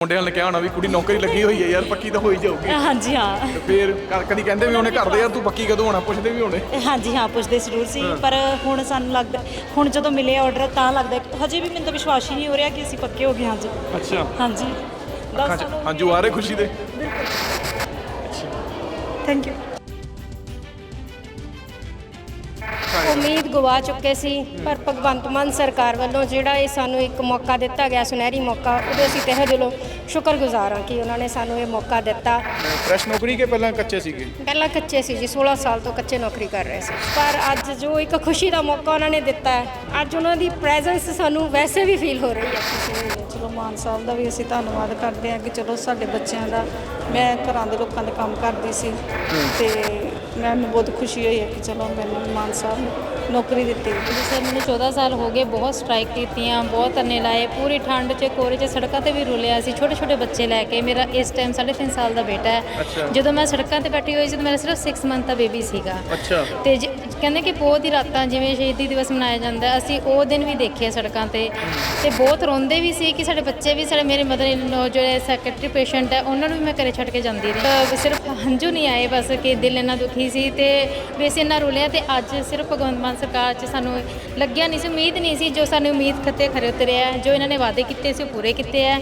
ਮੁੰਡਿਆਂ ਨੇ ਕਿਹਾ ਹੋਣਾ ਵੀ ਕੁੜੀ ਨੌਕਰੀ ਲੱਗੀ ਹੋਈ ਹੈ ਯਾਰ ਪੱਕੀ ਤਾਂ ਹੋਈ ਜਾਊਗੀ। ਹਾਂਜੀ ਹਾਂ। ਤੇ ਫਿਰ ਕ- ਕਦੀ ਕਹਿੰਦੇ ਵੀ ਉਹਨੇ ਘਰ ਦੇ ਯਾਰ ਤੂੰ ਪੱਕੀ ਕਦੋਂ ਹੋਣਾ? ਪੁੱਛਦੇ ਵੀ ਹੋਣੇ। ਹਾਂਜੀ ਹਾਂ ਪੁੱਛਦੇ ਜ਼ਰੂਰ ਸੀ ਪਰ ਹੁਣ ਸਾਨੂੰ ਲੱਗਦਾ ਹੁਣ ਜਦੋਂ ਮਿਲੇ ਆਰਡਰ ਤਾਂ ਲੱਗਦਾ ਕਿ ਹਜੇ ਵੀ ਮੈਨੂੰ ਤਾਂ ਵਿਸ਼ਵਾਸ ਹੀ ਨਹੀਂ ਹੋ ਰਿਹਾ ਕਿ ਅਸੀਂ ਪੱਕੇ ਹੋ ਗਏ ਹਾਂ ਅੱਜ ਅੱਛਾ। ਹਾਂਜੀ। ਅੱਖਾਂ 10 ਚ ਸਾਲ ਹੰਝੂ ਆ ਰਹੇ ਖੁਸ਼ੀ ਦੇ। ਥੈਂਕ ਯੂ ਉਮੀਦ ਗਵਾ ਚੁੱਕੇ ਸੀ ਪਰ ਭਗਵੰਤ ਮਾਨ ਸਰਕਾਰ ਵੱਲੋਂ ਜਿਹੜਾ ਇਹ ਸਾਨੂੰ ਇੱਕ ਮੌਕਾ ਦਿੱਤਾ ਗਿਆ ਸੁਨਹਿਰੀ ਮੌਕਾ ਉਹਦੇ ਅਸੀਂ ਤਹਿ ਦਿਲੋਂ ਸ਼ੁਕਰਗੁਜ਼ਾਰ ਹਾਂ ਕਿ ਉਹਨਾਂ ਨੇ ਸਾਨੂੰ ਇਹ ਮੌਕਾ ਦਿੱਤਾ। ਫਰੈਸ਼ ਨੌਕਰੀ ਕੇ ਪਹਿਲਾਂ ਕੱਚੇ ਸੀਗੇ? ਪਹਿਲਾਂ ਕੱਚੇ ਸੀ ਜੀ 16 ਸਾਲ ਤੋਂ ਕੱਚੇ ਨੌਕਰੀ ਕਰ ਰਹੇ ਸੀ। ਪਰ ਅੱਜ ਜੋ ਇੱਕ ਖੁਸ਼ੀ ਦਾ ਮੌਕਾ ਉਹਨਾਂ ਨੇ ਦਿੱਤਾ ਹੈ ਅੱਜ ਉਹਨਾਂ ਦੀ ਪ੍ਰੈਜ਼ੈਂਸ ਸਾਨੂੰ ਵੈਸੇ ਵੀ ਫੀਲ ਹੋ ਰਹੀ ਹੈ। ਚਲੋ ਮਾਨ ਸਾਹਿਬ ਦਾ ਵੀ ਅਸੀਂ ਧੰਨਵਾਦ ਕਰਦੇ ਹਾਂ ਕਿ ਚਲੋ ਸਾਡੇ ਬੱਚਿਆਂ ਦਾ ਮੈਂ ਘਰਾਂ ਦੇ ਲੋਕਾਂ ਦੇ ਕੰਮ ਕਰਦੀ ਸੀ ਤੇ ਮੈਨੂੰ ਬਹੁਤ ਖੁਸ਼ੀ ਹੋਈ ਹੈ ਕਿ ਚਲੋ ਮੈਨੂੰ ਮਾਨ ਸਾਹਿਬ ਨੇ ਨੌਕਰੀ ਦਿੱਤੀ। ਜਿਸੇ ਮੈਨੂੰ 14 ਸਾਲ ਹੋ ਗਏ ਬਹੁਤ ਸਟ੍ਰਾਈਕ ਕੀਤੀਆਂ ਬਹੁਤ ਧਰਨੇ ਲਾਏ ਪੂਰੀ ਠੰਡ 'ਚ ਕੋਰੇ 'ਚ ਸੜਕਾਂ ਤੇ ਵੀ ਰੁਲਿਆ ਸੀ ਛੋਟੇ ਛੋਟੇ ਬੱਚੇ ਲੈ ਕੇ। ਮੇਰਾ ਇਸ ਟਾਈਮ 3.5 ਸਾਲ ਦਾ ਬੇਟਾ। ਹੈ। ਜਦੋਂ ਮੈਂ ਸੜਕਾਂ ਤੇ ਬੈਠੀ ਹੋਈ ਸੀ ਤਾਂ ਮੇਰਾ ਸਿਰਫ 6 ਮੰਥ ਦਾ ਬੇਬੀ ਸੀਗਾ। ਅੱਛਾ। ਤੇ ਜ- ਕਹਿੰਦੇ ਕਿ ਪੋਹ ਦੀ ਰਾਤਾਂ ਜਿਵੇਂ ਸ਼ਹੀਦੀ ਦਿਵਸ ਮਨਾਇਆ ਜਾਂਦਾ ਹੈ, ਅਸੀਂ ਉਹ ਦਿਨ ਵੀ ਦੇਖੇ ਸੜਕਾਂ ਤੇ। ਤੇ ਬਹੁਤ ਰੋਂਦੇ ਵੀ ਸੀ ਕਿ ਸਾਡੇ ਬੱਚੇ ਵੀ ਸਾਡੇ ਮੇਰੇ ਮਦਰ ਇਨ ਲੋ ਜਿਹੜੇ ਸੈਕਟਰੀ ਪੇਸ਼ੈਂਟ ਹੈ ਉਹਨਾਂ ਨੂੰ ਵੀ ਮੈਂ ਘਰੇ ਛੱਡ ਕੇ ਜਾਂਦੀ ਰਹੀ। ਤਾਂ ਸਿਰਫ ਹੰਝੂ ਨਹੀਂ ਆਏ ਬਸ ਕਿ ਦਿਲ ਇੰਨਾ ਦੁਖੀ ਸੀ ਤੇ ਵੈਸੇ ਇੰਨਾ ਰੁਲਿਆ ਤੇ ਅੱਜ ਸਿਰਫ ਭਗਵੰਤ ਮਾਨ ਸਰਕਾਰ 'ਚ ਸਾਨੂੰ ਲੱਗਿਆ ਨਹੀਂ ਸੀ ਉਮੀਦ ਨਹੀਂ ਸੀ ਜੋ ਸਾਨੂੰ ਉਮੀਦ ਖੱਤੇ ਖਰੇ ਉਤਰਿਆ ਹੈ, ਜੋ ਇਹਨਾਂ ਨੇ ਵਾਅਦੇ ਕੀਤੇ ਸੀ ਉਹ ਪੂਰੇ ਕੀਤੇ ਹੈ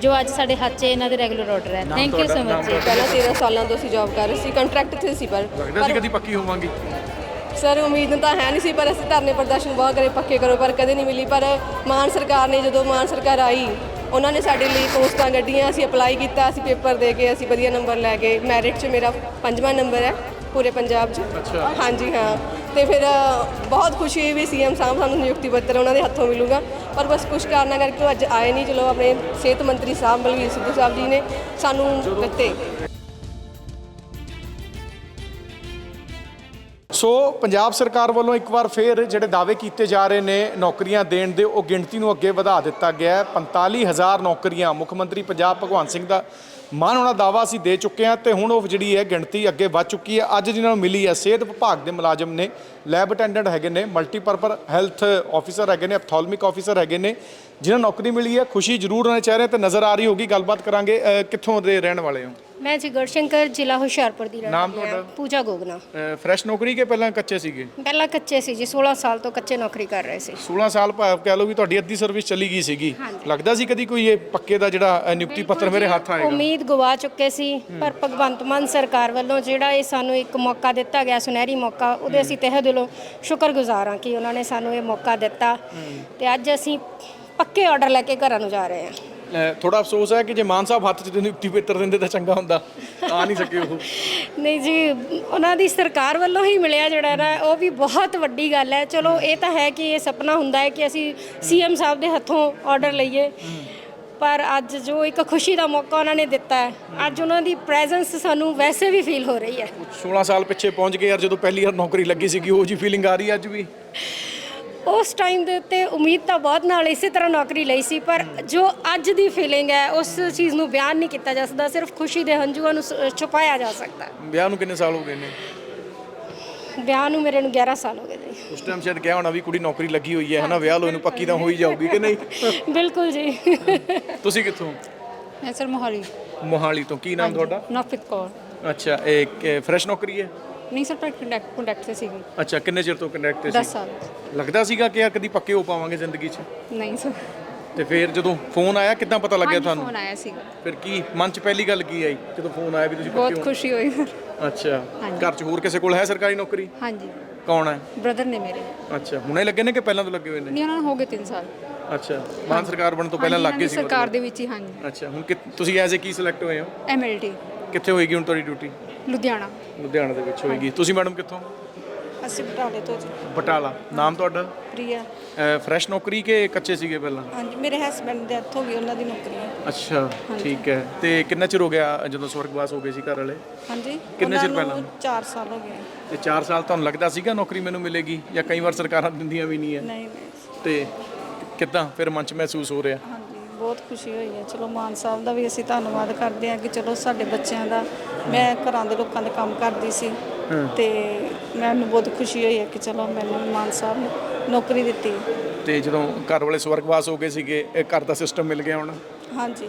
ਜੋ ਅੱਜ ਸਾਡੇ ਹੱਥ 'ਚ ਇਹਨਾਂ ਦੇ ਰੈਗੂਲਰ ਆਰਡਰ ਹੈ ਥੈਂਕ ਯੂ ਸੋ ਮਚ ਜੀ ਪਹਿਲਾਂ 13 ਸਾਲਾਂ ਤੋਂ ਅਸੀਂ ਜੌਬ ਕਰ ਰਹੇ ਸੀ ਕੰਟਰੈਕਟ ਤੇ ਸੀ ਪਰ ਲੱਗਦਾ ਸੀ ਕਦੀ ਪੱਕੀ ਹੋਵਾਂਗੀ। ਸਰ ਉਮੀਦ ਤਾਂ ਹੈ ਨਹੀਂ ਸੀ ਪਰ ਅਸੀਂ ਧਰਨੇ ਪ੍ਰਦਰਸ਼ਨ ਬਹੁਤ ਕਰੇ ਪੱਕੇ ਕਰੋ ਪਰ ਕਦੇ ਨਹੀਂ ਮਿਲੀ। ਪਰ ਮਾਨ ਸਰਕਾਰ ਨੇ ਜਦੋਂ ਮਾਨ ਸਰਕਾਰ ਆਈ ਉਹਨਾਂ ਨੇ ਸਾਡੇ ਲਈ ਪੋਸਟਾਂ ਕੱਢੀਆਂ ਅਸੀਂ ਅਪਲਾਈ ਕੀਤਾ ਅਸੀਂ ਪੇਪਰ ਦੇ ਕੇ ਅਸੀਂ ਵਧੀਆ ਨੰਬਰ ਲੈ ਕੇ ਮੈਰਿਟ 'ਚ ਮੇਰਾ ਪੰਜਵਾਂ ਨੰਬਰ ਹੈ ਪੂਰੇ ਪੰਜਾਬ 'ਚ। ਅੱਛਾ। ਹਾਂਜੀ ਹਾਂ। ਤੇ ਫਿਰ ਬਹੁਤ ਖੁਸ਼ੀ ਹੋਈ ਵੀ ਸੀਐਮ ਸਾਹਿਬ ਸਾਨੂੰ ਨਿਯੁਕਤੀ ਪੱਤਰ ਉਹਨਾਂ ਦੇ ਹੱਥੋਂ ਮਿਲੂਗਾ। ਪਰ ਬਸ ਕੁਝ ਕਾਰਨਾਂ ਕਰਕੇ ਉਹ ਅੱਜ ਆਏ ਨਹੀਂ ਚਲੋ ਆਪਣੇ ਸਿਹਤ ਮੰਤਰੀ ਸਾਹਿਬ ਬਲਵੀਰ ਸਿੱਧੂ ਸਾਹਿਬ ਜੀ ਨੇ ਸਾਨੂੰ ਦਿੱਤੇ। ਸੋ ਪੰਜਾਬ ਸਰਕਾਰ ਵੱਲੋਂ ਇੱਕ ਵਾਰ ਫੇਰ ਜਿਹੜੇ ਦਾਅਵੇ ਕੀਤੇ ਜਾ ਰਹੇ ਨੇ ਨੌਕਰੀਆਂ ਦੇਣ ਦੇ, ਉਹ ਗਿਣਤੀ ਨੂੰ ਅੱਗੇ ਵਧਾ ਦਿੱਤਾ ਗਿਆ ਹੈ। 45000 ਨੌਕਰੀਆਂ ਮੁੱਖ ਮੰਤਰੀ ਪੰਜਾਬ ਭਗਵੰਤ ਸਿੰਘ ਦਾ ਮਾਨ ਹੋਣਾ ਦਾਵਾ ਅਸੀਂ ਦੇ ਚੁੱਕੇ ਹਾਂ ਤੇ ਹੁਣ ਉਹ ਜਿਹੜੀ ਹੈ ਗਿਣਤੀ ਅੱਗੇ ਵੱਧ ਚੁੱਕੀ ਹੈ। ਅੱਜ ਜਿਹਨਾਂ ਨੂੰ ਮਿਲੀ ਹੈ, ਸਿਹਤ ਵਿਭਾਗ ਦੇ ਮੁਲਾਜ਼ਮ ਨੇ, ਲੈਬ ਅਟੈਂਡੈਂਟ ਹੈਗੇ ਨੇ ਮਲਟੀਪਰਪਰ ਹੈਲਥ ਆਫੀਸਰ ਹੈਗੇ ਨੇ ਐਪਥੋਲਮਿਕ ਆਫੀਸਰ ਹੈਗੇ ਨੇ ਜਿਨ੍ਹਾਂ ਨੂੰ ਨੌਕਰੀ ਮਿਲੀ ਹੈ, ਖੁਸ਼ੀ ਜ਼ਰੂਰ ਉਹਨਾਂ ਦੇ ਚਿਹਰੇ ਤੇ ਨਜ਼ਰ ਆ ਰਹੀ ਹੋਗੀ ਗੱਲਬਾਤ ਕਰਾਂਗੇ। ਕਿੱਥੋਂ ਦੇ ਰਹਿਣ ਵਾਲੇ ਹੋ? ਮੈਂ ਜੀ ਗੜਸ਼ੰਕਰ ਜ਼ਿਲ੍ਹਾ ਹੁਸ਼ਿਆਰਪੁਰ ਦੀ ਰਹਿਣ ਨਾਮ ਵਾਲੀ ਹਾਂ। ਤੁਹਾਡਾ? ਪੂਜਾ ਗੋਗਨਾ। ਫਰੈਸ਼ ਨੌਕਰੀ ਕੇ ਪਹਿਲਾਂ ਕੱਚੇ ਸੀਗੇ? ਪਹਿਲਾਂ ਕੱਚੇ ਸੀ ਜੀ 16 ਸਾਲ ਤੋਂ ਕੱਚੇ ਨੌਕਰੀ ਕਰ ਰਹੇ ਸੀ। 16 ਸਾਲ ਭਾਵ ਕਹਿ ਲਓ ਵੀ ਤੁਹਾਡੀ ਅੱਧੀ ਸਰਵਿਸ ਚਲੀ ਗਈ ਸੀਗੀ। ਲੱਗਦਾ ਸੀ ਕਦੀ ਕੋਈ ਇਹ ਪੱਕੇ ਦਾ ਜਿਹੜਾ ਅ, ਨਿਯੁਕਤੀ ਪੱਤਰ ਮੇਰੇ ਹੱਥ ਆਏਗਾ? ਉਮੀਦ ਗਵਾ ਚੁੱਕੇ ਸੀ ਪਰ ਭਗਵੰਤ ਮਾਨ ਸਰਕਾਰ ਵੱਲੋਂ ਜਿਹੜਾ ਇਹ ਸਾਨੂੰ ਇੱਕ ਮੌਕਾ ਦਿੱਤਾ ਗਿਆ ਸੁਨਹਿਰੀ ਮੌਕਾ ਉਹਦੇ ਅਸੀਂ ਤਹਿ ਦਿਲੋਂ ਸ਼ੁਕਰਗੁਜ਼ਾਰ ਹਾਂ ਕਿ ਉਹਨਾਂ ਨੇ ਸਾਨੂੰ ਇਹ ਮੌਕਾ ਦਿੱਤਾ। ਤੇ ਅੱਜ ਅਸੀਂ ਪੱਕੇ ਆਰਡਰ ਲੈ ਕੇ ਘਰਾਂ ਨੂੰ ਜਾ ਰਹੇ ਹਾਂ। ਥੋੜਾ ਅਫਸੋਸ ਹੈ ਕਿ ਜੇ ਮਾਨ ਸਾਹਿਬ ਹੱਥ 'ਚ ਨਿਯੁਕਤੀ ਪੱਤਰ ਦਿੰਦੇ ਤਾਂ ਚੰਗਾ ਹੁੰਦਾ। ਆ ਨਹੀਂ ਸਕੇ ਉਹ। ਨਹੀਂ ਜੀ ਉਹਨਾਂ ਦੀ ਸਰਕਾਰ ਵੱਲੋਂ ਹੀ ਮਿਲਿਆ ਜਿਹੜਾ ਨਾ ਉਹ ਵੀ ਬਹੁਤ ਵੱਡੀ ਗੱਲ ਹੈ। ਚਲੋ ਇਹ ਤਾਂ ਹੈ ਕਿ ਇਹ ਸੁਪਨਾ ਹੁੰਦਾ ਹੈ ਕਿ ਅਸੀਂ ਸੀਐਮ ਸਾਹਿਬ ਦੇ ਹੱਥੋਂ ਆਰਡਰ ਲਈਏ। ਪਰ ਅੱਜ ਜੋ ਇੱਕ ਖੁਸ਼ੀ ਦਾ ਮੌਕਾ ਉਹਨਾਂ ਨੇ ਦਿੱਤਾ ਹੈ ਅੱਜ ਉਹਨਾਂ ਦੀ ਪ੍ਰੈਜ਼ੈਂਸ ਸਾਨੂੰ ਵੈਸੇ ਵੀ ਫੀਲ ਹੋ ਰਹੀ ਹੈ। 16 ਸਾਲ ਪਿੱਛੇ ਪਹੁੰਚ ਗਏ ਯਾਰ ਜਦੋਂ ਪਹਿਲੀ ਵਾਰ ਨੌਕਰੀ ਲੱਗੀ ਸੀਗੀ ਉਹ ਜੀ ਫੀਲਿੰਗ ਆ ਰਹੀ ਹੈ ਅੱਜ ਵੀ। ਉਸ ਟਾਈਮ ਦੇ ਉੱਤੇ ਉਮੀਦ ਤਾਂ ਬਹੁਤ ਨਾਲ ਇਸੇ ਤਰ੍ਹਾਂ ਨੌਕਰੀ ਲਈ ਸੀ ਪਰ ਜੋ ਅੱਜ ਦੀ ਫੀਲਿੰਗ ਹੈ ਉਸ ਚੀਜ਼ ਨੂੰ ਬਿਆਨ ਨਹੀਂ ਕੀਤਾ ਜਾ ਸਕਦਾ ਸਿਰਫ ਖੁਸ਼ੀ ਦੇ ਹੰਝੂਆਂ ਨੂੰ ਸ- ਛੁਪਾਇਆ ਜਾ ਸਕਦਾ। ਹੈ ਵਿਆਹ ਨੂੰ ਕਿੰਨੇ ਸਾਲ ਹੋ ਗਏ ਨੇ? ਵਿਆਹ ਨੂੰ ਮੇਰੇ ਨੂੰ 11 ਸਾਲ ਹੋ ਗਏ ਜੀ ਉਸ ਟਾਈਮ ਸ਼ਾਇਦ ਕਿਹਾ ਹੋਣਾ ਵੀ ਕੁੜੀ ਨੌਕਰੀ ਲੱਗੀ ਹੋਈ ਹੈ ਹਨਾ? ਵਿਆਹ ਲੋ ਇਹਨੂੰ ਪੱਕੀ ਤਾਂ ਹੋ ਹੀ ਜਾਊਗੀ ਕਿ ਨਹੀਂ? ਬਿਲਕੁਲ ਜੀ। ਤੁਸੀਂ ਕਿੱਥੋਂ? ਮੈਂ ਸਰ ਮੋਹਾਲੀ। ਮੋਹਾਲੀ ਤੋਂ। ਕੀ ਨਾਮ ਤੁਹਾਡਾ? ਨਵਪ੍ਰੀਤ ਕੌਰ। ਅੱਛਾ ਇਹ ਫਰੈਸ਼ ਨੌਕਰੀ ਹੈ? ਨਹੀਂ ਸਰ ਕੰਟੈਕਟ ਕੰਟੈਕਟ ਤੇ ਸੀਗੀ। ਅੱਛਾ ਕਿੰਨੇ ਚਿਰ ਤੋਂ ਕੰਟੈਕਟ ਤੇ 10 ਸੀ? ਸਾਲ। ਲੱਗਦਾ ਸੀਗਾ ਕਿ ਯਾਰ ਕਦੀ ਪੱਕੇ ਹੋ ਪਾਵਾਂਗੇ ਜ਼ਿੰਦਗੀ 'ਚ? ਨਹੀਂ ਸਰ। ਤੇ ਫਿਰ ਜਦੋਂ ਫੋਨ ਆਇਆ ਕਿੱਦਾਂ ਪਤਾ ਲੱਗਿਆ ਤੁਹਾਨੂੰ? ਫੋਨ ਆਇਆ ਸੀਗਾ। ਫਿਰ ਕੀ ਮਨ 'ਚ ਪਹਿਲੀ ਗੱਲ ਕੀ ਆਈ ਜਦੋਂ ਫੋਨ ਆਇਆ ਵੀ ਤੁਸੀਂ ਪੱਕੇ ਬਹੁਤ ਹੋ? ਖੁਸ਼ੀ ਹੋਈ ਸਰ। ਅੱਛਾ ਹਾਂਜੀ। ਘਰ 'ਚ ਹੋਰ ਕਿਸੇ ਕੋਲ ਹੈ ਸਰਕਾਰੀ ਨੌਕਰੀ? ਹਾਂਜੀ। ਕੌਣ ਹੈ? ਬ੍ਰਦਰ ਨੇ ਮੇਰੇ। ਅੱਛਾ ਹੁਣੇ ਲੱਗੇ ਨੇ ਕਿ ਪਹਿਲਾਂ ਤੋਂ ਲੱਗੇ ਹੋਏ ਨੇ? ਨਹੀਂ ਉਹਨਾਂ ਨੂੰ ਹੋ ਗਏ 3 ਸਾਲ। ਅੱਛਾ ਮਾਨ ਸਰਕਾਰ ਬਣਨ ਤੋਂ ਪਹਿਲਾਂ ਹਾਂਜੀ, ਲੱਗ ਸੀ ਸਰਕਾਰ। ਦੇ ਵਿੱਚ ਹੀ ਹਾਂਜੀ। ਅੱਛਾ ਹੁਣ ਕਿ ਤੁਸੀਂ ਐਜ਼ ਏ ਕੀ ਸਿਲੈਕਟ ਹੋਏ ਹੋ? ਐਮਐਲਟੀ ਕਿੱਥੇ ਹੋਏਗੀ ਹੁਣ ਤੁਹਾਡੀ ਡਿਊਟੀ ਲੁਧਿਆਣਾ। ਲੁਧਿਆਣਾ ਦੇ ਵਿੱਚ ਹੋਏਗੀ। ਤੁਸੀਂ ਮੈਡਮ ਕਿੱਥੋਂ? ਅਸੀਂ ਬਟਾਲੇ ਤੋਂ ਜੀ। ਬਟਾਲਾ। ਨਾਮ ਤੁਹਾਡਾ? ਪ੍ਰਿਆ। ਫਰੈਸ਼ ਨੌਕਰੀ ਕਿ ਕੱਚੇ ਸੀਗੇ ਪਹਿਲਾਂ? ਹਾਂਜੀ ਮੇਰੇ ਹਸਬੰਡ ਦੇ ਹੱਥ ਹੋ ਗਈ ਉਹਨਾਂ ਦੀ ਨੌਕਰੀ ਹੈ। ਅੱਛਾ ਠੀਕ ਹੈ। ਤੇ ਕਿੰਨਾ ਚਿਰ ਹੋ ਗਿਆ ਜਦੋਂ ਸਵਰਗਵਾਸ ਹੋ ਗਏ ਸੀ ਘਰ ਵਾਲੇ? ਹਾਂਜੀ ਕਿੰਨੇ ਚਿਰ ਪਹਿਲਾਂ? 4 ਸਾਲ ਹੋ ਗਏ। ਤੇ 4 ਸਾਲ ਤੁਹਾਨੂੰ ਲੱਗਦਾ ਸੀਗਾ ਨੌਕਰੀ ਮੈਨੂੰ ਮਿਲੇਗੀ ਜਾਂ ਕਈ ਵਾਰ ਸਰਕਾਰਾਂ ਦਿੰਦੀਆਂ ਵੀ ਨਹੀਂ ਹੈ? ਨਹੀਂ ਨਹੀਂ। ਤੇ ਕਿੱਦਾਂ ਫਿਰ ਮਨ 'ਚ ਮਹਿਸੂਸ ਹੋ ਰਿਹਾ? ਬਹੁਤ ਖੁਸ਼ੀ ਹੋਈ ਹੈ। ਚਲੋ ਮਾਨ ਸਾਹਿਬ ਦਾ ਵੀ ਅਸੀਂ ਧੰਨਵਾਦ ਕਰਦੇ ਹਾਂ ਕਿ ਚਲੋ ਸਾਡੇ ਬੱਚਿਆਂ ਦਾ ਮੈਂ ਘਰਾਂ ਦੇ ਲੋਕਾਂ ਦੇ ਕੰਮ ਕਰਦੀ ਸੀ ਤੇ ਮੈਨੂੰ ਬਹੁਤ ਖੁਸ਼ੀ ਹੋਈ ਹੈ ਕਿ ਚਲੋ ਮੈਨੂੰ ਮਾਨ ਸਾਹਿਬ ਨੇ ਨੌਕਰੀ ਦਿੱਤੀ। ਤੇ ਜਦੋਂ ਘਰ ਵਾਲੇ ਸਵਰਗਵਾਸ ਹੋ ਗਏ ਸੀਗੇ ਇਹ ਘਰ ਦਾ ਸਿਸਟਮ ਮਿਲ ਗਿਆ ਹੁਣ? ਹਾਂਜੀ।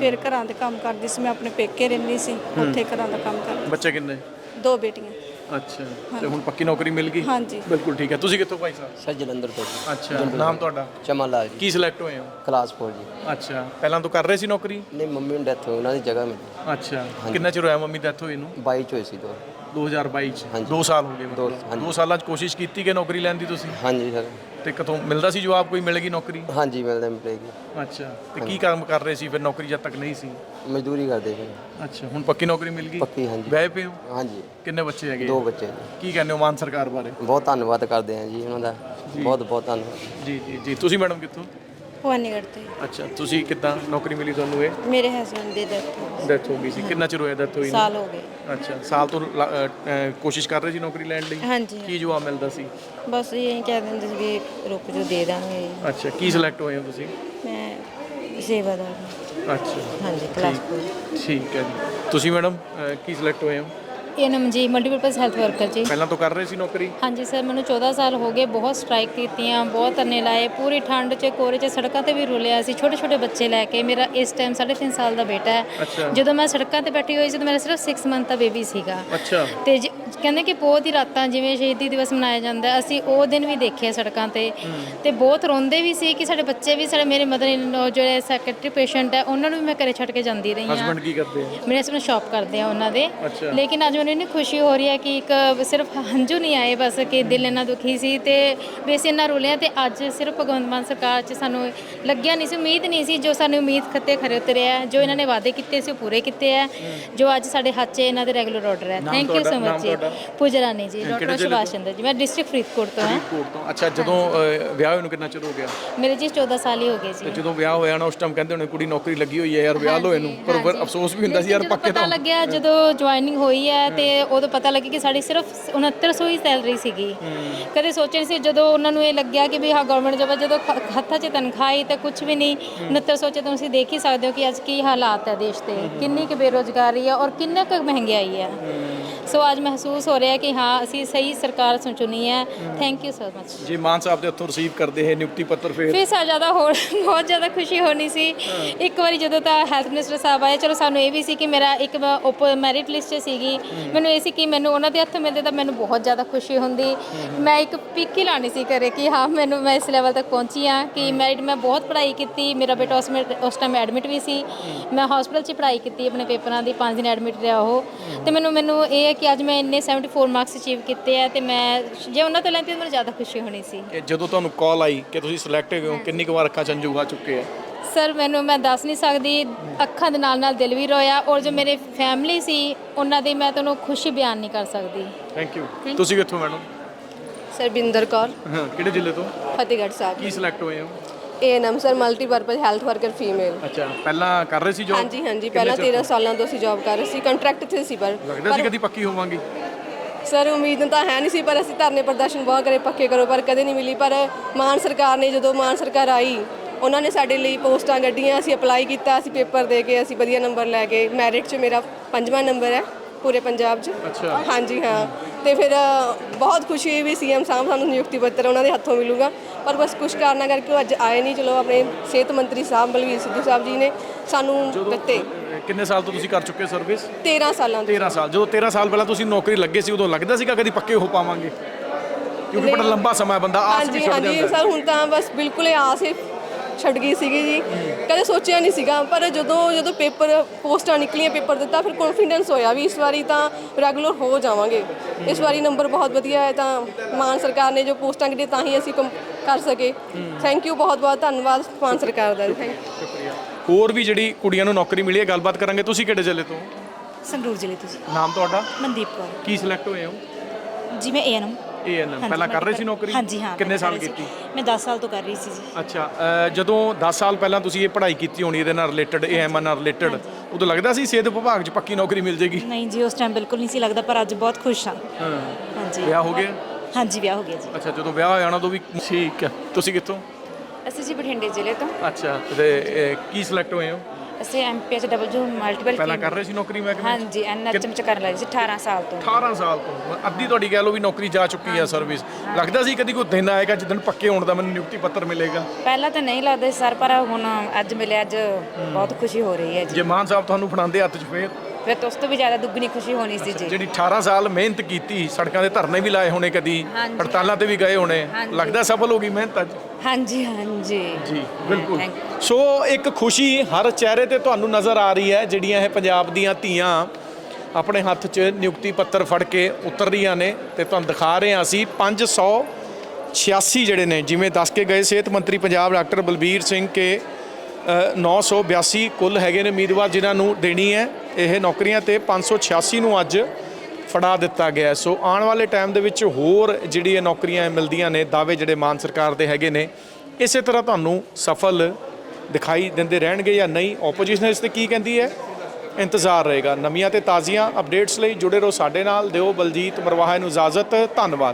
ਫਿਰ ਘਰਾਂ ਦੇ ਕੰਮ ਕਰਦੀ ਸੀ। ਮੈਂ ਆਪਣੇ ਪੇਕੇ ਰਹਿੰਦੀ ਸੀ ਉੱਥੇ ਘਰਾਂ ਦਾ ਕੰਮ ਕਰਦੀ ਬੱਚੇ ਕਿੰਨੇ? ਦੋ ਬੇਟੀਆਂ। ਅੱਛਾ। ਤੇ ਹੁਣ ਪੱਕੀ ਨੌਕਰੀ ਮਿਲ ਗਈ? ਹਾਂਜੀ। ਬਿਲਕੁਲ ਠੀਕ ਹੈ। ਤੁਸੀਂ ਕਿੱਥੋਂ ਭਾਈ ਸਾਹਿਬ? ਸਰ ਜਲੰਧਰ ਤੋਂ ਜੀ। ਅੱਛਾ। ਨਾਮ ਤੁਹਾਡਾ? ਚਮਨ ਲਾਲ ਜੀ। ਕੀ ਸਿਲੈਕਟ ਹੋਏ ਹੋ? ਕਲਾਸ 4 ਜੀ। ਅੱਛਾ। ਪਹਿਲਾਂ ਤੋਂ ਕਰ ਰਹੇ ਸੀ ਨੌਕਰੀ? ਨਹੀਂ ਮੰਮੀ ਨੂੰ ਡੈਥ ਹੋਈ ਉਹਨਾਂ ਦੀ ਜਗ੍ਹਾ ਮਿਲੀ। ਅੱਛਾ। ਕਿੰਨਾ ਚਿਰ ਹੋਇਆ ਮੰਮੀ ਡੈਥ ਹੋਈ ਨੂੰ? 22 ਚ ਹੋਈ ਸੀ ਦੋ। 2022 ਚ। ਹਾਂਜੀ। 2 ਸਾਲ ਹੋ ਗਏ ਦੋ- ਮਤਲਬ। ਹਾਂਜੀ। 2 ਸਾਲਾਂ ਚ ਕੋਸ਼ਿਸ਼ ਕੀਤੀ ਕਿ ਨੌਕਰੀ ਲੈਣ ਦੀ ਤੁਸੀਂ? ਹਾਂਜੀ ਸਰ। ਤੇ ਕਿਤੋਂ ਮਿਲਦਾ ਸੀ ਜਵਾਬ? ਕੋਈ ਮਿਲੇਗੀ ਨੌਕਰੀ? ਹਾਂਜੀ ਮਿਲਦਾ ਮਿਲੇਗੀ। ਅੱਛਾ ਤੇ ਕੀ ਕੰਮ ਕਰ ਰਹੇ ਸੀ ਫਿਰ? ਨੌਕਰੀ ਜਦ ਤੱਕ ਨਹੀਂ ਸੀ? ਮਜ਼ਦੂਰੀ ਕਰਦੇ ਸੀ। ਅੱਛਾ ਹੁਣ ਪੱਕੀ ਨੌਕਰੀ ਮਿਲ ਗਈ ਪੱਕੀ ਹਾਂਜੀ। ਵਿਆਹੇ ਪਏ ਹੋ? ਹਾਂਜੀ। ਕਿੰਨੇ ਬੱਚੇ ਹੈਗੇ? ਦੋ ਬੱਚੇ ਕੀ ਕਹਿੰਦੇ ਹੋ ਮਾਨ ਸਰਕਾਰ ਬਾਰੇ? ਬਹੁਤ ਧੰਨਵਾਦ ਕਰਦੇ ਹਾਂ ਜੀ ਉਹਨਾਂ ਦਾ। ਬਹੁਤ ਬਹੁਤ ਧੰਨਵਾਦ। ਜੀ ਜੀ ਜੀ। ਤੁਸੀਂ ਮੈਡਮ ਕਿੱਥੋਂ? ਭਵਾਨੀਗੜ੍ਹ ਤੋਂ ਹੀ। ਅੱਛਾ ਤੁਸੀਂ ਕਿੱਦਾਂ? ਨੌਕਰੀ ਮਿਲੀ ਤੁਹਾਨੂੰ ਇਹ? ਮੇਰੇ ਹਸਬੰਡ ਦੀ ਡੈਥ ਡੈਥ ਹੋ ਗਈ ਸੀ। ਕਿੰਨਾ ਚਿਰ ਹੋਇਆ ਡੈਥ ਹੋਈ ਨੂੰ? ਸਾਲ ਹੋ ਗਏ। ਅੱਛਾ ਸਾਲ ਤੋਂ ਲਾ- ਅ, ਅ, ਕੋਸ਼ਿਸ਼ ਕਰ ਰਹੇ ਸੀ ਨੌਕਰੀ ਲੈਣ ਲਈ? ਹਾਂਜੀ ਕੀ ਜਵਾਬ ਮਿਲਦਾ ਸੀ? ਬਸ ਇਹ ਕਹਿ ਦਿੰਦੇ ਸੀ ਵੀ ਰੁਕ ਜੋ ਦੇ ਦਾਂਗੇ। ਅੱਛਾ ਕੀ ਸਿਲੈਕਟ ਹੋਏ ਹੋ ਤੁਸੀਂ? ਮੈਂ ਸੇਵਾਦਾਰ ਹਾਂ। ਅੱਛਾ। ਹਾਂਜੀ ਕਲਾਸ ਕੋਲ ਠੀਕ ਹੈ ਜੀ। ਤੁਸੀਂ ਮੈਡਮ ਅ, ਕੀ ਸਿਲੈਕਟ ਹੋਏ ਹੋ? ਨਮ ਜੀ ਮਲਟੀਪਰਪਸ ਹੈਲਥ ਵਰਕਰ ਜੀ। ਪਹਿਲਾਂ ਤੋਂ ਕਰ ਰਹੇ ਸੀ ਨੌਕਰੀ? ਹਾਂਜੀ ਸਰ ਮੈਨੂੰ 14 ਸਾਲ ਹੋ ਗਏ ਬਹੁਤ ਸਟ੍ਰਾਈਕ ਕੀਤੀਆਂ ਬਹੁਤ ਧਰਨੇ ਲਾਏ ਪੂਰੀ ਠੰਡ 'ਚ ਕੋਰੇ 'ਚ ਸੜਕਾਂ ਤੇ ਵੀ ਰੁਲਿਆ ਸੀ ਛੋਟੇ ਛੋਟੇ ਬੱਚੇ ਲੈ ਕੇ। ਮੇਰਾ ਇਸ ਟਾਈਮ 3.5 ਸਾਲ ਦਾ ਬੇਟਾ। ਹੈ। ਜਦੋਂ ਮੈਂ ਸੜਕਾਂ ਤੇ ਬੈਠੀ ਹੋਈ ਸੀ ਤਾਂ ਮੇਰਾ ਸਿਰਫ 6 ਮੰਥ ਦਾ ਬੇਬੀ ਸੀਗਾ। ਅੱਛਾ। ਤੇ ਕਹਿੰਦੇ ਕਿ ਬਹੁਤ ਹੀ ਰਾਤਾਂ ਜਿਵੇਂ ਸ਼ਹੀਦੀ ਦਿਵਸ ਮਨਾਇਆ ਜਾਂਦਾ ਅਸੀਂ ਉਹ ਦਿਨ ਵੀ ਦੇਖੇ ਸੜਕਾਂ ਤੇ। ਤੇ ਬਹੁਤ ਰੋਂਦੇ ਵੀ ਸੀ ਕਿ ਸਾਡੇ ਬੱਚੇ ਵੀ ਸਾਡੇ ਮੇਰੇ ਮਦਰ ਇਨ ਲੋ ਜਿਹੜੇ ਸੈਕਟਰੀ ਪੇਸ਼ੈਂਟ ਹੈ ਉਹਨਾਂ ਨੂੰ ਵੀ ਮੈਂ ਘਰੇ ਛੱਡ ਕੇ ਜਾਂਦੀ ਰਹੀ ਹਾਂ। ਹਸਬੰਡ ਕੀ ਕਰਦੇ ਆ? ਮੇਰੇ ਹਸਬੰਡ ਸ਼ਾਪ ਕਰਦੇ ਆ ਉਹਨਾਂ ਦੇ। ਲੇਕਿਨ ਅੱਜ ਮੈਨੂੰ ਇੰਨੀ ਖੁਸ਼ੀ ਹੋ ਰਹੀ ਹੈ ਕਿ ਇੱਕ ਸਿਰਫ ਹੰਝੂ ਨਹੀਂ ਆਏ ਬਸ ਕਿ ਦਿਲ ਇੰਨਾ ਦੁਖੀ ਸੀ ਤੇ ਬੇਸੀ ਇੰਨਾ ਰੋਲਿਆ ਤੇ ਅੱਜ ਸਿਰਫ ਭਗਵੰਤ ਮਾਨ ਸਰਕਾਰ 'ਚ ਸਾਨੂੰ ਲੱਗਿਆ ਨਹੀਂ ਸੀ ਉਮੀਦ ਨਹੀਂ ਸੀ ਜੋ ਸਾਨੂੰ ਉਮੀਦ ਖੱਤੇ ਖਰੇ ਉਤਰਿਆ ਜੋ ਇਹਨਾਂ ਨੇ ਵਾਅਦੇ ਕੀਤੇ ਸੀ ਉਹ ਪੂਰੇ ਕੀਤੇ ਆ ਜੋ ਅੱਜ ਸਾਡੇ ਹੱਥ 'ਚ ਇਹਨਾਂ ਦੇ ਰੈਗੂਲਰ ਆਰਡਰ ਹੈ। ਥੈਂਕ ਯੂ ਸੋ ਮਚ ਜੀ? ਪੂਜਰਾਨੀ ਜੀ ਡਾਕਟਰ ਸੁਭਾਸ਼ ਤੋਂ? ਚੰਦਰ ਜੀ ਮੈਂ ਡਿਸਟ੍ਰਿਕਟ ਫਰੀਦਕੋਟ ਤੋਂ ਹਾਂ। ਤੋਂ। ਅੱਛਾ ਜਦੋਂ ਵਿਆਹ ਹੋਏ ਨੂੰ ਕਿੰਨਾ ਚਿਰ ਹੋ ਗਿਆ? ਮੇਰੇ ਜੀ 14 ਸਾਲ ਹੀ ਹੋ ਗਏ ਤੇ ਜੀ ਜਦੋਂ ਵਿਆਹ ਹੋਇਆ ਨਾ ਉਸ ਟਾਈਮ ਕਹਿੰਦੇ ਹੋਣੇ ਕੁੜੀ ਨੌਕਰੀ ਲੱਗੀ ਹੋਈ ਹੈ ਯਾਰ ਵਿਆਹ ਲੋ ਇਹਨੂੰ। ਪਰ ਅਫਸੋਸ ਵੀ ਹੁੰਦਾ ਸੀ ਯਾਰ ਪੱਕੇ ਤਾਂ। ਲੱਗਿਆ ਜਦੋਂ ਜੁਆਇਨਿੰਗ ਹੋਈ ਹੈ ਤੇ ਉਦੋਂ ਪਤਾ ਲੱਗਿਆ ਕਿ ਸਾਡੀ ਸਿਰਫ 6900 ਹੀ ਸੈਲਰੀ ਸੀਗੀ। ਕਦੇ ਸੋਚਿਆ ਨਹੀਂ ਸੀ, ਜਦੋਂ ਉਹਨਾਂ ਨੂੰ ਇਹ ਲੱਗਿਆ ਕਿ ਵੀ ਹਾਂ ਗਵਰਨਮੈਂਟ ਜਬ ਜਦੋਂ ਖ- ਹੱਥਾਂ 'ਚ ਤਨਖਾਹ ਹੀ ਤਾਂ ਕੁਝ ਵੀ ਨਹੀਂ 6900 ਚ ਤੁਸੀਂ ਦੇਖ ਹੀ ਸਕਦੇ ਹੋ ਕਿ ਅੱਜ ਕੀ ਹਾਲਾਤ ਹੈ ਦੇਸ਼ 'ਤੇ ਕਿੰਨੀ ਕੁ ਬੇਰੋਜ਼ਗਾਰੀ ਹੈ ਔਰ ਕਿੰਨਾ ਕੁ ਮਹਿੰਗਾਈ ਹੈ ਸੋ ਅੱਜ ਮਹਿਸੂਸ ਹੋ ਰਿਹਾ ਕਿ ਹਾਂ ਅਸੀਂ ਸਹੀ ਸਰਕਾਰ ਚੁਣੀ ਹੈ। ਥੈਂਕ ਯੂ ਸੋ ਮਚ ਜੇ ਮਾਨ ਸਾਹਿਬ ਦੇ ਹੱਥੋਂ ਰਿਸੀਵ ਕਰਦੇ ਹੈ ਨਿਯੁਕਤੀ ਪੱਤਰ ਫਿਰ? ਫਿਰ ਸਾ ਜ਼ਿਆਦਾ ਹੋਰ ਬਹੁਤ ਜ਼ਿਆਦਾ ਖੁਸ਼ੀ ਹੋਣੀ ਸੀ। ਇੱਕ ਵਾਰੀ ਜਦੋਂ ਤਾਂ ਹੈਲਥ ਮਿਨਿਸਟਰ ਸਾਹਿਬ ਆਏ ਚਲੋ ਸਾਨੂੰ ਇਹ ਵੀ ਸੀ ਕਿ ਮੇਰਾ ਇੱਕ ਉਪ ਮੈਰਿਟ ਲਿਸਟ 'ਚ ਸੀਗੀ। ਮੈਨੂੰ ਇਹ ਸੀ ਕਿ ਮੈਨੂੰ ਉਹਨਾਂ ਦੇ ਹੱਥ ਮਿਲਦੇ ਤਾਂ ਮੈਨੂੰ ਬਹੁਤ ਜ਼ਿਆਦਾ ਖੁਸ਼ੀ ਹੁੰਦੀ। ਮੈਂ ਇੱਕ ਪਿੱਕ ਹੀ ਲਾਣੀ ਸੀ ਕਰੇ ਕਿ ਹਾਂ ਮੈਨੂੰ ਮੈਂ ਇਸ ਲੈਵਲ ਤੱਕ ਪਹੁੰਚੀ ਹਾਂ ਕਿ ਮੈਰਿਟ ਮੈਂ ਬਹੁਤ ਪੜ੍ਹਾਈ ਕੀਤੀ। ਮੇਰਾ ਬੇਟਾ ਉਸ ਟਾਈਮ ਐਡਮਿਟ ਵੀ ਸੀ। ਮੈਂ ਹਸਪੀਟਲ 'ਚ ਪੜ੍ਹਾਈ ਕੀਤੀ ਆਪਣੇ ਪੇਪਰਾਂ ਦੀ 5 ਦਿਨ ਐਡਮਿਟ ਰਿਹਾ ਉਹ। ਤੇ ਮੈਨੂੰ ਮੈਨੂੰ ਇਹ ਕਿ ਅੱਜ ਮੈਂ ਇੰਨੇ 74 ਮਾਰਕਸ ਅਚੀਵ ਕੀਤੇ ਆ ਤੇ ਮੈਂ ਜੇ ਉਹਨਾਂ ਤੋਂ ਲੈਂਦੀ ਤਾਂ ਮੈਨੂੰ ਜ਼ਿਆਦਾ ਖੁਸ਼ੀ ਹੋਣੀ ਸੀ। ਇਹ ਜਦੋਂ ਤੁਹਾਨੂੰ ਕਾਲ ਆਈ ਕਿ ਤੁਸੀਂ ਸਿਲੈਕਟ ਹੋ ਗਏ ਹੋ ਕਿੰਨੀ ਕੁ ਵਾਰ ਅੱਖਾਂ ਚ ਅੰਜੂ ਆ ਚੁੱਕੇ ਆ? ਸਰ ਮੈਨੂੰ ਮੈਂ ਦੱਸ ਨਹੀਂ ਸਕਦੀ ਅੱਖਾਂ ਦੇ ਨਾਲ ਨਾਲ ਦਿਲ ਵੀ ਰੋਇਆ ਔਰ ਜੋ ਮੇਰੇ ਫੈਮਿਲੀ ਸੀ ਉਹਨਾਂ ਦੀ ਮੈਂ ਤੁਹਾਨੂੰ ਖੁਸ਼ੀ ਬਿਆਨ ਨਹੀਂ ਕਰ ਸਕਦੀ। ਥੈਂਕ ਯੂ ਤੁਸੀਂ ਕਿੱਥੋਂ ਮੈਡਮ? ਸਰਬਿੰਦਰ ਕੌਰ। ਹਾਂ ਕਿਹੜੇ ਜ਼ਿਲ੍ਹੇ ਤੋਂ? ਫਤਿਹਗੜ੍ਹ ਸਾਹਿਬ। ਕੀ ਸਿਲੈਕਟ ਹੋਏ ਹੋ? ANM sir multipurpose health worker female ਅੱਛਾ ਪਹਿਲਾਂ ਕਰ ਰਹੇ ਸੀ ਜੋਬ ਹਾਂਜੀ ਹਾਂਜੀ ਪਹਿਲਾਂ 13 ਸਾਲਾਂ ਤੋਂ ਅਸੀਂ ਜੌਬ ਕਰ ਰਹੇ ਸੀ ਕੰਟਰੈਕਟ ਤੇ ਸੀ ਪਰ। ਲੱਗਦਾ ਸੀ ਕਦੀ ਪੱਕੀ ਹੋਵਾਂਗੀ। ਸਰ ਉਮੀਦ ਤਾਂ ਹੈ ਨਹੀਂ ਸੀ ਪਰ ਅਸੀਂ ਧਰਨੇ ਪ੍ਰਦਰਸ਼ਨ ਬਹੁਤ ਕਰੇ ਪੱਕੇ ਕਰੋ ਪਰ ਕਦੇ ਨਹੀਂ ਮਿਲੀ। ਪਰ ਮਾਨ ਸਰਕਾਰ ਨੇ ਜਦੋਂ ਮਾਨ ਸਰਕਾਰ ਆਈ ਉਹਨਾਂ ਨੇ ਸਾਡੇ ਲਈ ਪੋਸਟਾਂ ਕੱਢੀਆਂ ਅਸੀਂ ਅਪਲਾਈ ਕੀਤਾ ਅਸੀਂ ਪੇਪਰ ਦੇ ਕੇ ਅਸੀਂ ਵਧੀਆ ਨੰਬਰ ਲੈ ਕੇ ਮੈਰਿਟ 'ਚ ਮੇਰਾ ਪੰਜਵਾਂ ਨੰਬਰ ਹੈ। ਪੂਰੇ ਪੰਜਾਬ 'ਚ। ਅੱਛਾ। ਹਾਂਜੀ ਹਾਂ। ਤੇ ਫਿਰ ਬਹੁਤ ਖੁਸ਼ੀ ਹੋਈ ਵੀ ਸੀਐਮ ਸਾਹਿਬ ਸਾਨੂੰ ਨਿਯੁਕਤੀ ਪੱਤਰ ਉਹਨਾਂ ਦੇ ਹੱਥੋਂ ਮਿਲੂਗਾ। ਪਰ ਬਸ ਕੁਝ ਕਾਰਨਾਂ ਕਰਕੇ ਉਹ ਅੱਜ ਆਏ ਨਹੀਂ। ਚਲੋ ਆਪਣੇ ਸਿਹਤ ਮੰਤਰੀ ਸਾਹਿਬ ਬਲਵੀਰ ਸਿੱਧੂ ਸਾਹਿਬ ਜੀ ਨੇ ਸਾਨੂੰ ਦਿੱਤੇ। ਕਿੰਨੇ ਸਾਲ ਤੋਂ ਤੁਸੀਂ ਕਰ ਚੁੱਕੇ ਸਰਵਿਸ 13 ਸਾਲਾਂ ਤੋਂ। 13 ਸਾਲ। ਜਦੋਂ 13 ਸਾਲ ਪਹਿਲਾਂ ਤੁਸੀਂ ਨੌਕਰੀ ਲੱਗੇ ਸੀ ਉਦੋਂ ਲੱਗਦਾ ਸੀਗਾ ਕਦੀ ਪੱਕੇ ਹੋ ਪਾਵਾਂਗੇ? ਕਿਉਂਕਿ ਬੜਾ ਲੰਬਾ ਸਮਾਂ ਬੰਦਾ ਆਸ ਵੀ ਹਾਂਜੀ ਛੱਡ ਹਾਂਜੀ ਜਾਂਦਾ ਹੈ। ਸਰ ਹੁਣ ਤਾਂ ਬਸ ਬਿਲਕੁਲ ਹੀ ਆਸ ਹੀ। ਛੱਡ ਗਈ ਸੀਗੀ ਜੀ। ਕਦੇ ਸੋਚਿਆ ਨਹੀਂ ਸੀਗਾ ਪਰ ਜਦੋਂ ਜਦੋਂ ਪੇਪਰ ਪੋਸਟਾਂ ਨਿਕਲੀਆਂ ਪੇਪਰ ਦਿੱਤਾ ਫਿਰ ਕੌਨਫੀਡੈਂਸ ਹੋਇਆ ਵੀ ਇਸ ਵਾਰੀ ਤਾਂ ਰੈਗੂਲਰ ਹੋ ਜਾਵਾਂਗੇ। ਇਸ ਵਾਰੀ ਨੰਬਰ ਬਹੁਤ ਵਧੀਆ ਹੈ ਤਾਂ ਮਾਨ ਸਰਕਾਰ ਨੇ ਜੋ ਪੋਸਟਾਂ ਕੱਢੀਆਂ ਤਾਂ ਹੀ ਅਸੀਂ ਕੰਮ ਕਰ ਸਕੇ। ਥੈਂਕ ਯੂ ਬਹੁਤ ਬਹੁਤ ਧੰਨਵਾਦ ਮਾਨ ਸਰਕਾਰ ਦਾ। ਥੈਂਕ ਹੋਰ ਵੀ ਜਿਹੜੀ ਕੁੜੀਆਂ ਨੂੰ ਨੌਕਰੀ ਮਿਲੀ ਹੈ ਗੱਲਬਾਤ ਕਰਾਂਗੇ। ਤੁਸੀਂ ਕਿਹੜੇ ਜ਼ਿਲ੍ਹੇ ਤੋਂ? ਸੰਗਰੂਰ ਜ਼ਿਲ੍ਹੇ ਤੋਂ ਜੀ। ਨਾਮ ਤੁਹਾਡਾ? ਮਨਦੀਪ ਕੌਰ। ਕੀ ਸਿਲੈਕਟ ਹੋਏ ਹੋ? ਜੀ ਮੈਂ ਏਐਨਐਮ ਏਐਨਐਮ ਪਹਿਲਾਂ ਕਰ ਰਹੇ ਸੀ ਨੌਕਰੀ? ਹਾਂਜੀ ਹਾਂ ਕਿੰਨੇ ਮੈਂ ਸਾਲ ਕਰ ਰਹੀ ਸੀ। ਕੀਤੀ? ਮੈਂ 10 ਸਾਲ ਤੋਂ ਕਰ ਰਹੀ ਸੀ ਜੀ। ਅੱਛਾ ਜਦੋਂ 10 ਸਾਲ ਪਹਿਲਾਂ ਤੁਸੀਂ ਇਹ ਪੜ੍ਹਾਈ ਕੀਤੀ ਹੋਣੀ ਇਹਦੇ ਨਾਲ ਰਿਲੇਟਡ ਏਐਮ ਨਾਲ ਰਿਲੇਟਡ ਉਦੋਂ ਲੱਗਦਾ ਸੀ ਸਿਹਤ ਵਿਭਾਗ 'ਚ ਪੱਕੀ ਨੌਕਰੀ ਮਿਲ ਜੇਗੀ ਨਹੀਂ ਜੀ ਉਸ ਟਾਈਮ ਬਿਲਕੁਲ ਨਹੀਂ ਸੀ ਲੱਗਦਾ ਪਰ ਅੱਜ ਬਹੁਤ ਖੁਸ਼ ਹਾਂ। ਹਾਂ। ਹਾਂਜੀ। ਵਿਆਹ ਹੋ ਗਿਆ? ਹਾਂਜੀ ਵਿਆਹ ਹੋ ਗਿਆ ਜੀ। ਅੱਛਾ ਜਦੋਂ ਵਿਆਹ ਹੋਇਆ ਨਾ ਉਦੋਂ ਵੀ ਠੀਕ ਹੈ। ਤੁਸੀਂ ਕਿੱਥੋਂ? ਅਸੀਂ ਜੀ ਬਠਿੰਡੇ ਜ਼ਿਲ੍ਹੇ ਤੋਂ। ਅੱਛਾ ਤੇ ਇਹ ਕੀ ਸਿਲੈਕਟ ਹੋਏ ਹੋ? ਅਸੀਂ ਐਮਪੀਐਚ ਡਬਲਯੂ ਮਲਟੀਪਲ ਪਹਿਲਾਂ ਕਰ ਰਹੇ ਸੀ ਨੌਕਰੀ ਮੈਂ ਹਾਂਜੀ ਐਨਐਚਐਮ ਚ ਕਰਨ ਲੱਗੀ ਸੀ 18 ਸਾਲ ਤੋਂ। 18 ਸਾਲ ਤੋਂ। ਅੱਧੀ ਤੁਹਾਡੀ ਕਹਿ ਲਓ ਵੀ ਨੌਕਰੀ ਜਾ ਚੁੱਕੀ ਹੈ ਸਰਵਿਸ ਲੱਗਦਾ ਸੀ ਕਦੀ ਕੋਈ ਦਿਨ ਆਏਗਾ ਜਿੱਦਣ ਪੱਕੇ ਹੋਣ ਦਾ ਮੈਨੂੰ ਨਿਯੁਕਤੀ ਪੱਤਰ ਮਿਲੇਗਾ? ਪਹਿਲਾਂ ਤਾਂ ਨਹੀਂ ਲੱਗਦਾ ਸੀ ਸਰ ਪਰ ਹੁਣ ਅੱਜ ਮਿਲਿਆ ਅੱਜ ਬਹੁਤ ਖੁਸ਼ੀ ਹੋ ਰਹੀ ਹੈ ਜੀ। ਜੇ ਮਾਨ ਸਾਹਿਬ ਤੁਹਾਨੂੰ ਫੜਾਉਂਦੇ ਹੱਥ 'ਚ ਫੇਰ? ਫਿਰ ਤਾਂ ਉਸ ਤੋਂ ਵੀ ਜ਼ਿਆਦਾ ਦੁੱਗਣੀ ਖੁਸ਼ੀ ਹੋਣੀ ਸੀ ਜੀ ਜਿਹੜੀ 18 ਸਾਲ ਮਿਹਨਤ ਕੀਤੀ ਸੜਕਾਂ ਦੇ ਧਰਨੇ ਵੀ ਲਾਏ ਹੋਣੇ ਕਦੀ ਹਾਂਜੀ। ਹੜਤਾਲਾਂ ਤੇ ਵੀ ਗਏ ਹੋਣੇ ਹਾਂਜੀ। ਲੱਗਦਾ ਸਫਲ ਹੋ ਗਈ ਮਿਹਨਤ ਅੱਜ ਹਾਂਜੀ ਹਾਂਜੀ ਜੀ ਬਿਲਕੁਲ Thank. ਸੋ ਇੱਕ ਖੁਸ਼ੀ ਹਰ ਚਿਹਰੇ ਤੇ ਤੁਹਾਨੂੰ ਨਜ਼ਰ ਆ ਰਹੀ ਹੈ ਜਿਹੜੀਆਂ ਇਹ ਪੰਜਾਬ ਦੀਆਂ ਧੀਆਂ ਆਪਣੇ ਹੱਥ 'ਚ ਨਿਯੁਕਤੀ ਪੱਤਰ ਫੜ ਕੇ ਉਤਰ ਰਹੀਆਂ ਨੇ ਤੇ ਤੁਹਾਨੂੰ ਦਿਖਾ ਰਹੇ ਹਾਂ ਅਸੀਂ 586 ਜਿਹੜੇ ਨੇ ਜਿਵੇਂ ਦੱਸ ਕੇ ਗਏ ਸਿਹਤ ਮੰਤਰੀ ਪੰਜਾਬ ਡਾਕਟਰ ਬਲਬੀਰ ਸਿੰਘ ਕੇ 982 ਕੁੱਲ ਹੈਗੇ ਨੇ ਉਮੀਦਵਾਰ ਜਿਨ੍ਹਾਂ ਨੂੰ ਦੇਣੀ ਹੈ। ਇਹ ਨੌਕਰੀਆਂ ਤੇ 586 ਨੂੰ ਅੱਜ ਫੜਾ ਦਿੱਤਾ ਗਿਆ ਸੋ ਆਉਣ ਵਾਲੇ ਟਾਈਮ ਦੇ ਵਿੱਚ ਹੋਰ ਜਿਹੜੀ ਇਹ ਨੌਕਰੀਆਂ ਮਿਲਦੀਆਂ ਨੇ, ਦਾਅਵੇ ਜਿਹੜੇ ਮਾਨ ਸਰਕਾਰ ਦੇ ਹੈਗੇ ਨੇ, ਇਸੇ ਤਰ੍ਹਾਂ ਤੁਹਾਨੂੰ ਸਫਲ ਦਿਖਾਈ ਦਿੰਦੇ ਰਹਿਣਗੇ ਜਾਂ ਨਹੀਂ। ਆਪੋਜੀਸ਼ਨ ਇਸ ਤੇ ਕੀ ਕਹਿੰਦੀ ਹੈ? ਇੰਤਜ਼ਾਰ ਰਹੇਗਾ। ਨਵੀਆਂ ਤੇ ਤਾਜ਼ੀਆਂ ਅਪਡੇਟਸ ਲਈ ਜੁੜੇ ਰਹੋ ਸਾਡੇ ਨਾਲ। ਦਿਓ ਬਲਜੀਤ ਮਰਵਾਹਾ ਨੂੰ ਇਜਾਜ਼ਤ। ਧੰਨਵਾਦ।